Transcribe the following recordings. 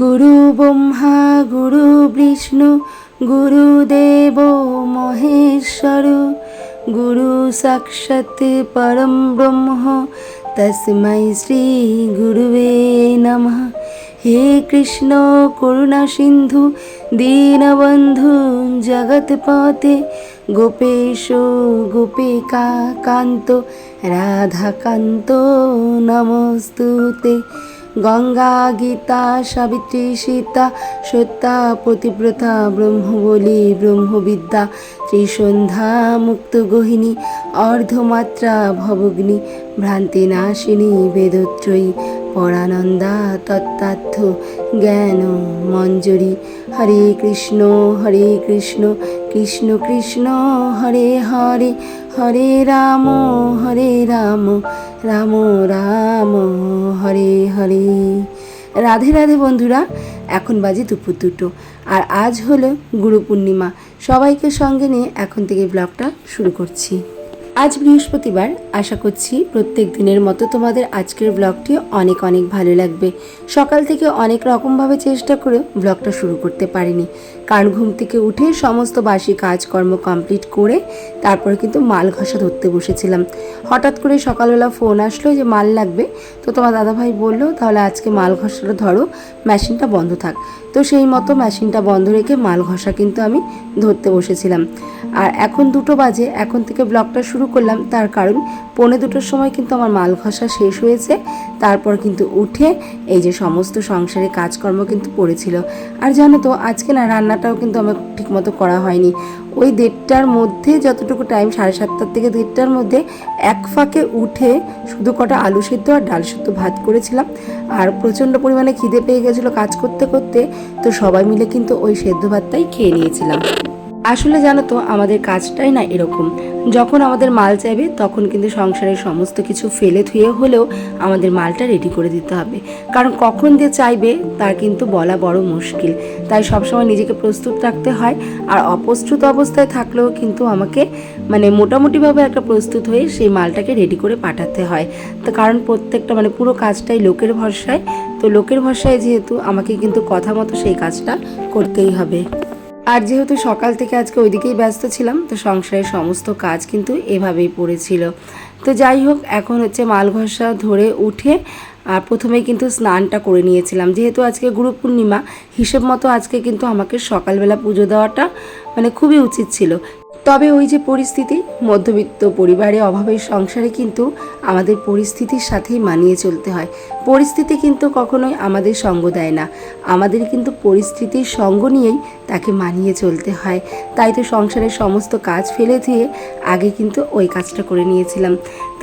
গুরু ব্রহ্মা, গুরু বিষ্ণু, গুরুদেব মহেশ্বর। গুরু সাক্ষাৎ পরম ব্রহ্ম তস্मै শ্রী গুরুবে নমঃ। হে কৃষ্ণ, করুণা সিন্ধু, দীনবন্ধু জগৎপতে গোপেশ গোপিকা কান্ত রাধাকান্ত নমস্তুতে। গঙ্গা, গীতা, সাবিত্রী, সীতা সত্যা পতিব্রতা ব্রহ্মবলী, ব্রহ্মবিদ্যা, ত্রিসন্ধ্যা, মুক্ত গোহিনী, অর্ধমাত্রা ভবগ্নি ভ্রান্তি ভ্রান্তিনাশিনী, বেদত্রয়ী পরানন্দা তত্ত্বার্থ জ্ঞান মঞ্জরি। হরে কৃষ্ণ হরে কৃষ্ণ কৃষ্ণ কৃষ্ণ, হরে হরে হরে রাম হরে রাম রাম রাম, হরে হরে। রাধে রাধে বন্ধুরা, এখন বাজে দুপুর দুটো। আর আজ হলো গুরু পূর্ণিমা। সবাইকে সঙ্গে নিয়ে এখন থেকে ব্লগটা শুরু করছি। আজ বৃহস্পতিবার। আশা করছি প্রত্যেক দিনের মতো তোমাদের আজকের ব্লগটি অনেক অনেক ভালো লাগবে। সকাল থেকে অনেক রকমভাবে চেষ্টা করে ব্লগটা শুরু করতে পারিনি। কারণ ঘুম থেকে উঠে সমস্ত বাসি কাজকর্ম কমপ্লিট করে তারপরে কিন্তু মাল ঘষা ধরতে বসেছিলাম। হঠাৎ করে সকালবেলা ফোন আসলো যে মাল লাগবে। তো তোমার দাদাভাই বলল, তাহলে আজকে মাল ঘষাটা ধরো মেশিনটা বন্ধ থাক। তো সেই মতো মেশিনটা বন্ধ রেখে মাল ঘষা কিন্তু আমি ধরতে বসেছিলাম। আর এখন দুটো বাজে, এখন থেকে ব্লগটা শুরু করলাম। তার কারণ পৌনে দুটোর সময় কিন্তু আমার মাল ঘষা শেষ হয়েছে। তারপর কিন্তু উঠে এই যে সমস্ত সংসারে কাজকর্ম কিন্তু পড়েছিল। আর জানো তো, আজকে না রান্নাটাও কিন্তু আমার ঠিকমতো করা হয়নি। ওই দেড়টার মধ্যে যতটুকু টাইম সাড়ে সাতটার থেকে দেড়টার মধ্যে এক ফাঁকে উঠে শুধু কটা আলু সেদ্ধ আর ডাল সেদ্ধ ভাত করেছিলাম। আর প্রচণ্ড পরিমাণে খিদে পেয়ে গেছিল কাজ করতে করতে, তো সবাই মিলে কিন্তু ওই সেদ্ধ ভাতটাই খেয়ে নিয়েছিলাম। আসলে জানো তো, আমাদের কাজটাই না এরকম। যখন আমাদের মাল চাইবে, তখন কিন্তু সংসারের সমস্ত কিছু ফেলে ধুয়ে হলেও আমাদের মালটা রেডি করে দিতে হবে। কারণ কখন যে চাইবে, তার কিন্তু বলা বড় মুশকিল। তাই সবসময় নিজেকে প্রস্তুত রাখতে হয়, আর অপ্রস্তুত অবস্থায় থাকলেও কিন্তু আমাকে মানে মোটামুটিভাবে একটা প্রস্তুত হয়ে সেই মালটাকে রেডি করে পাঠাতে হয়। তো কারণ প্রত্যেকটা মানে পুরো কাজটাই লোকের ভরসায়, তো লোকের ভরসায় যেহেতু আমাকে কিন্তু কথা মতো সেই কাজটা করতেই হবে। আর যেহেতু সকাল থেকে আজকে ওইদিকেই ব্যস্ত ছিলাম, তো সংসারের সমস্ত কাজ কিন্তু এভাবেই পড়েছিল তো যাই হোক, এখন হচ্ছে মাল ঘষা ধরে উঠে, আর প্রথমে কিন্তু স্নানটা করে নিয়েছিলাম। যেহেতু আজকে গুরু পূর্ণিমা, হিসেব মতো আজকে কিন্তু আমাকে সকালবেলা পুজো দেওয়াটা মানে খুবই উচিত ছিল। তবে ওই যে পরিস্থিতি, মধ্যবিত্ত পরিবারে অভাবের সংসারে কিন্তু আমাদের পরিস্থিতির সাথেই মানিয়ে চলতে হয়। পরিস্থিতি কিন্তু কখনোই আমাদের সঙ্গ দেয় না। আমাদের কিন্তু পরিস্থিতির সঙ্গ নিয়েই তাকে মানিয়ে চলতে হয়। তাই তো সংসারের সমস্ত কাজ ফেলে দিয়ে আগে কিন্তু ওই কাজটা করে নিয়েছিলাম।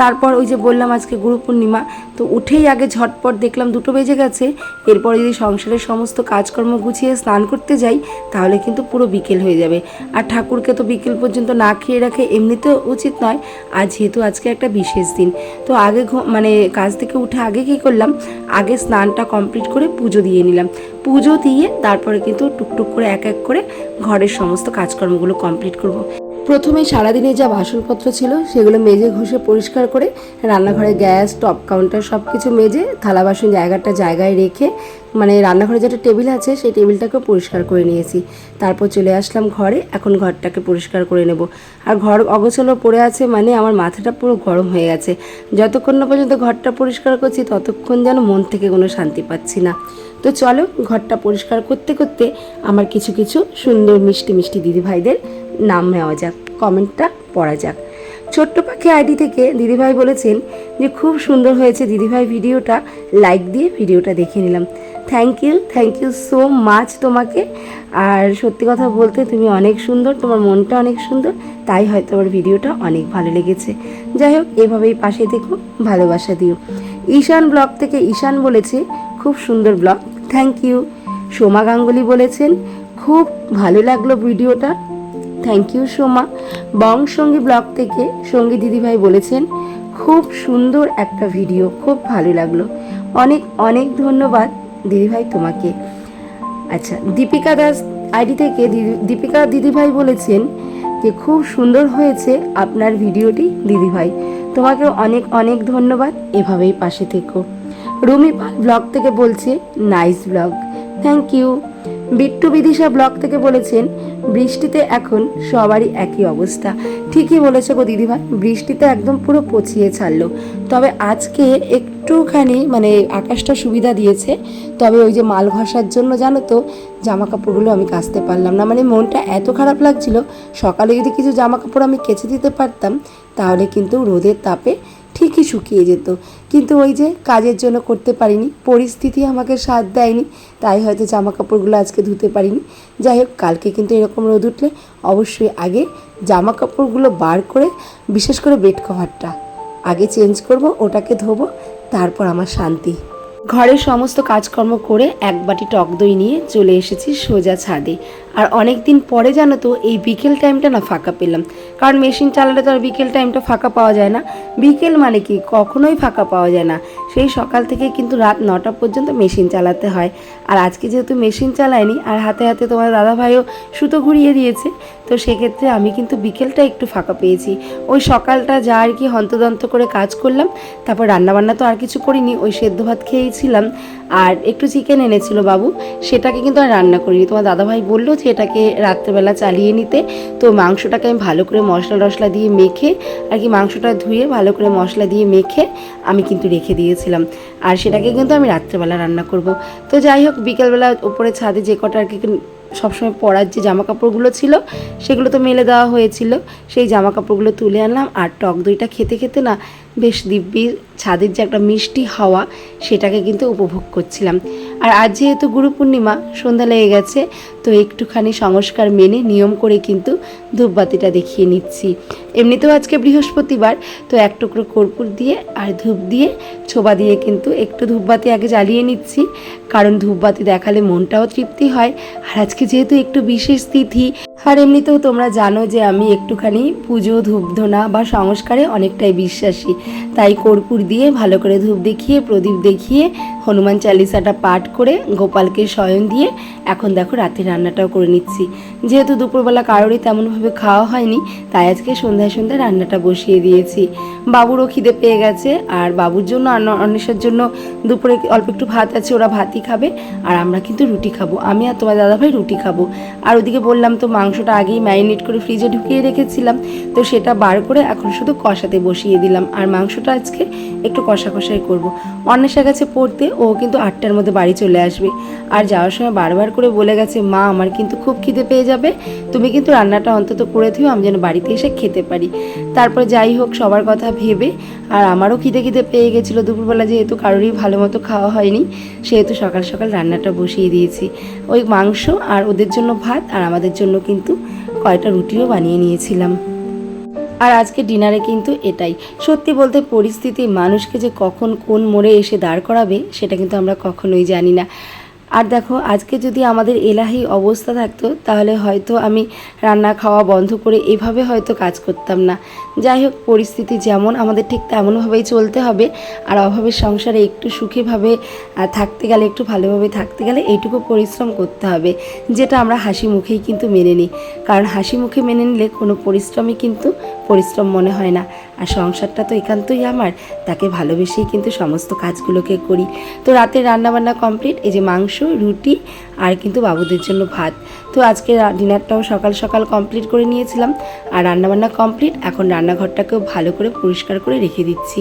তারপর ওই যে বললাম আজকে গুরু পূর্ণিমা তো উঠেই আগে ঝটপট দেখলাম দুটো বেজে গেছে। এরপরে যদি সংসারের সমস্ত কাজকর্ম গুছিয়ে স্নান করতে যাই, তাহলে কিন্তু পুরো বিকেল হয়ে যাবে। আর ঠাকুরকে তো বিকেল পর্যন্ত না খেয়ে রাখে এমনিতেও উচিত নয়, আর যেহেতু আজকে একটা বিশেষ দিন, তো আগে মানে কাজ থেকে উঠে আগে কী করলাম, আগে স্নানটা কমপ্লিট করে পুজো দিয়ে নিলাম। পুজো দিয়ে তারপরে কিন্তু টুকটুক করে এক এক করে ঘরের সমস্ত কাজকর্মগুলো কমপ্লিট করব। প্রথমে সারাদিনে যা বাসনপত্র ছিল সেগুলো মেজে ঘষে পরিষ্কার করে রান্নাঘরে গ্যাস, টপ কাউন্টার সব কিছু মেজে থালা বাসন জায়গাটা জায়গায় রেখে মানে রান্নাঘরে যেটা টেবিল আছে সেই টেবিলটাকেও পরিষ্কার করে নিয়েছি। তারপর চলে আসলাম ঘরে, এখন ঘরটাকে পরিষ্কার করে নেব। আর ঘর অগোছলো পড়ে আছে মানে আমার মাথাটা পুরো গরম হয়ে গেছে। যতক্ষণ না পর্যন্ত ঘরটা পরিষ্কার করছি ততক্ষণ যেন মন থেকে কোনো শান্তি পাচ্ছি না। তো চলো ঘরটা পরিষ্কার করতে করতে আমার কিছু কিছু সুন্দর মিষ্টি মিষ্টি দিদিভাইদের নাম নেওয়া যাক, কমেন্টটা পড়া যাক। ছোট্ট পাখি আইডি থেকে দিদিভাই বলেছেন যে খুব সুন্দর হয়েছে দিদিভাই ভিডিওটা লাইক দিয়ে ভিডিওটা দেখে নিলাম। Thank you thank you so much তোমাকে। আর সত্যি কথা বলতে তুমি অনেক সুন্দর, তোমার মনটা অনেক সুন্দর, তাই হয়তো আমার ভিডিওটা অনেক ভালো লেগেছে। যাই হোক, এভাবেই পাশে দেখো ভালোবাসা দিও। ঈশান ব্লগ থেকে ঈশান বলেছে, খুব সুন্দর blog thank you Soma Ganguly বলেছেন, খুব ভালো লাগল ভিডিওটা। থ্যাংক ইউ সোমা বং সঙ্গী ব্লগ থেকে সঙ্গী দিদিভাই বলেছেন, খুব সুন্দর একটা ভিডিও খুব ভালো লাগল। অনেক অনেক ধন্যবাদ দিদিভাই তোমাকে। আচ্ছা দীপিকা দাস আইডি থেকে দীপিকা দিদিভাই বলেছেন যে, খুব সুন্দর হয়েছে আপনার ভিডিওটি দিদিভাই। তোমাকে অনেক অনেক ধন্যবাদ। এভাবেই পাশে থেকো। রুমি পাল ব্লগ থেকে বলছে nice blog thank you Bittu Bidisha blog থেকে বলেছেন, বৃষ্টিতে এখন সবারই একই অবস্থা। ঠিকই বলেছে গো দিদিভাই, বৃষ্টিতে একদম পুরো পচিয়ে ছাড়লো। তবে আজকে একটুখানি মানে আকাশটা সুবিধা দিয়েছে, তবে ওই যে মাল ঘষার জন্য জানো তো জামা কাপড়গুলো আমি কাচতে পারলাম না। মানে মনটা এত খারাপ লাগছিল, সকালে যদি কিছু জামা কাপড় আমি কেচে দিতে পারতাম, তাহলে কিন্তু রোদের তাপে ঠিকই শুকিয়ে যেত। কিন্তু ওই যে কাজের জন্য করতে পারিনি, পরিস্থিতি আমাকে সাথ দেয়নি, তাই হয়তো জামা কাপড়গুলো আজকে ধুতে পারিনি। যাই হোক, কালকে কিন্তু এরকম রোদ উঠলে অবশ্যই আগে জামা কাপড়গুলো বার করে, বিশেষ করে বেড কভারটা, আগে চেঞ্জ করব, ওটাকে ধোবো, তারপর আমার শান্তি। ঘরের সমস্ত কাজকর্ম করে এক বাটি টক দই নিয়ে চলে এসেছি সোজা ছাদে। আর অনেক দিন পরে জানো তো, এই বিকেল টাইমটা না ফাঁকা পেলাম। কারণ মেশিন চালালে তো আর বিকেল টাইমটা ফাঁকা পাওয়া যায় না। বিকেল মানে কি? কখনোই ফাঁকা পাওয়া যায় না। সেই সকাল থেকে কিন্তু রাত নটা পর্যন্ত মেশিন চালাতে হয়। আর আজকে যেহেতু মেশিন চালায়নি আর হাতে হাতে তোমার দাদাভাইও সুতো ঘুরিয়ে দিয়েছে, তো সেক্ষেত্রে আমি কিন্তু বিকেলটা একটু ফাঁকা পেয়েছি। ওই সকালটা যা আর কি হন্তদন্ত করে কাজ করলাম, তারপর রান্নাবান্না তো আর কিছু করিনি, ওই সেদ্ধ ভাত খেয়েছিলাম। আর একটু চিকেন এনেছিল বাবু, সেটাকে কিন্তু আর রান্না করিনি। তোমার দাদাভাই বলল যে এটাকে রাত্রেবেলা চালিয়ে নিতে, তো মাংসটাকে আমি ভালো করে মশলা টশলা দিয়ে মেখে, আর কি মাংসটা ধুয়ে ভালো করে মশলা দিয়ে মেখে আমি কিন্তু রেখে দিয়েছিলাম আর সেটাকে কিন্তু আমি রাত্রেবেলা রান্না করব। তো যাই হোক, বিকেলবেলা উপরে ছাদে যে কটা আর কি সবসময় পরার যে জামা কাপড়গুলো ছিল, সেগুলো তো মেলে দেওয়া হয়েছিল। সেই জামা কাপড়গুলো তুলে আনলাম। আর টক দইটা খেতে খেতে না বেশ দিব্যি, ছাদের যে একটা মিষ্টি হাওয়া, সেটাকে কিন্তু উপভোগ করছিলাম। আর আজ যেহেতু গুরু পূর্ণিমা, সন্ধ্যা লেগে গেছে, তো একটুখানি সংস্কার মেনে নিয়ম করে কিন্তু ধূপবাতিটা দেখিয়ে নিচ্ছি। এমনিতেও আজকে বৃহস্পতিবার, তো এক টুকরো কর্পূর দিয়ে আর ধূপ দিয়ে, ছোবা দিয়ে কিন্তু একটু ধূপবাতি আগে জ্বালিয়ে নিচ্ছি। কারণ ধূপবাতি দেখালে মনটাও তৃপ্তি হয়। আর আজকে যেহেতু একটু বিশেষ তিথি আর এমনিতেও তোমরা জানো যে আমি একটুখানি পুজো, ধূপধনা বা সংস্কারে অনেকটাই বিশ্বাসী। তাই কর্পূর দিয়ে ভালো করে ধূপ দেখিয়ে, প্রদীপ দেখিয়ে, হনুমান চালিসাটা পাঠ করে, গোপালকে শয়ন দিয়ে এখন দেখো রাতে রান্নাটাও করে নিচ্ছি। যেহেতু দুপুরবেলা কারোরই তেমনভাবে খাওয়া হয়নি, তাই আজকে সন্ধ্যায় সন্ধ্যায় রান্নাটা বসিয়ে দিয়েছি। বাবুরও খিদে পেয়ে গেছে। আর বাবুর জন্য আর অন্বেষার জন্য দুপুরে অল্প একটু ভাত আছে, ওরা ভাতই খাবে। আর আমরা কিন্তু রুটি খাব। আমি আর তোমার দাদাভাই রুটি খাব। আর ওদিকে বললাম, তো মাংসটা আগেই ম্যারিনেট করে ফ্রিজে ঢুকিয়ে রেখেছিলাম। তো সেটা বার করে এখন শুধু কষাতে বসিয়ে দিলাম। আর মাংসটা আজকে একটু কষা কষাই করব। অন্বেষা গেছে পড়তে ও কিন্তু আটটার মধ্যে বাড়ি চলে আসবে। আর যাওয়ার সময় বারবার করে বলে গেছে, মা, আমার কিন্তু খুব খিদে পেয়ে যাবে। তুমি কিন্তু রান্নাটা অন্তত করে দিও, আমি যেন বাড়িতে এসে খেতে পারি। তারপর যাই হোক, সবার কথা ভেবে, আর আমারও খিদে খিদে পেয়ে গেছিল। দুপুরবেলা যেহেতু কারোরই ভালো মতো খাওয়া হয়নি, সেহেতু সকাল সকাল রান্নাটা বসিয়ে দিয়েছি। ওই মাংস আর ওদের জন্য ভাত, আর আমাদের জন্য কিন্তু কয়টা রুটিও বানিয়ে নিয়েছিলাম। আর আজকে ডিনারে কিন্তু এটাই। সত্যি বলতে পরিস্থিতি, মানুষকে যে কখন কোন মোড়ে এসে দাঁড় করাবে, সেটা কিন্তু আমরা কখনোই জানি না। আর দেখো, আজকে যদি আমাদের এলাহি অবস্থা থাকতো, তাহলে হয়তো আমি রান্না খাওয়া বন্ধ করে এভাবে হয়তো কাজ করতাম না। যাই হোক, পরিস্থিতি যেমন আমাদের ঠিক তেমনভাবেই চলতে হবে। আর অভাবের সংসারে একটু সুখীভাবে থাকতে গেলে, একটু ভালোভাবে থাকতে গেলে এইটুকু পরিশ্রম করতে হবে, যেটা আমরা হাসি মুখেই কিন্তু মেনে নিই। কারণ হাসি মুখে মেনে নিলে কোনো পরিশ্রমই কিন্তু পরিশ্রম মনে হয় না। আর সংসারটা তো একান্তই আমার, তাকে ভালোবেসেই কিন্তু সমস্ত কাজগুলোকে করি। তো রাতের রান্নাবান্না কমপ্লিট এই যে মাংস রুটি আর কিন্তু বাবুদের জন্য ভাত। তো আজকে ডিনারটাও সকাল সকাল কমপ্লিট করে নিয়েছিলাম আর রান্নাবান্না কমপ্লিট এখন রান্নাঘরটাকেও ভালো করে পরিষ্কার করে রেখে দিচ্ছি।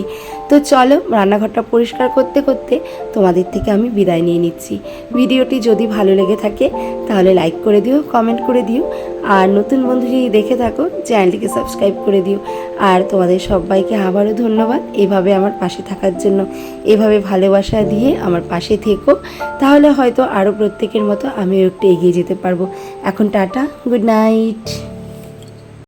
তো চলো রান্নাঘরটা পরিষ্কার করতে করতে তোমাদের থেকে আমি বিদায় নিয়ে নিচ্ছি। ভিডিওটি যদি ভালো লেগে থাকে তাহলে লাইক করে দিও কমেন্ট করে দিও আর নতুন বন্ধু যদি দেখে থাকো, চ্যানেলটিকে সাবস্ক্রাইব করে দিও। আর তোমাদের সবাইকে আবারও ধন্যবাদ এভাবে আমার পাশে থাকার জন্য। এভাবে ভালোবাসা দিয়ে আমার পাশে থেকো। তাহলে হয়তো আরও প্রত্যেকের মতো আমিও একটু এগিয়ে যেতে পারব। এখন টাটা, গুড নাইট।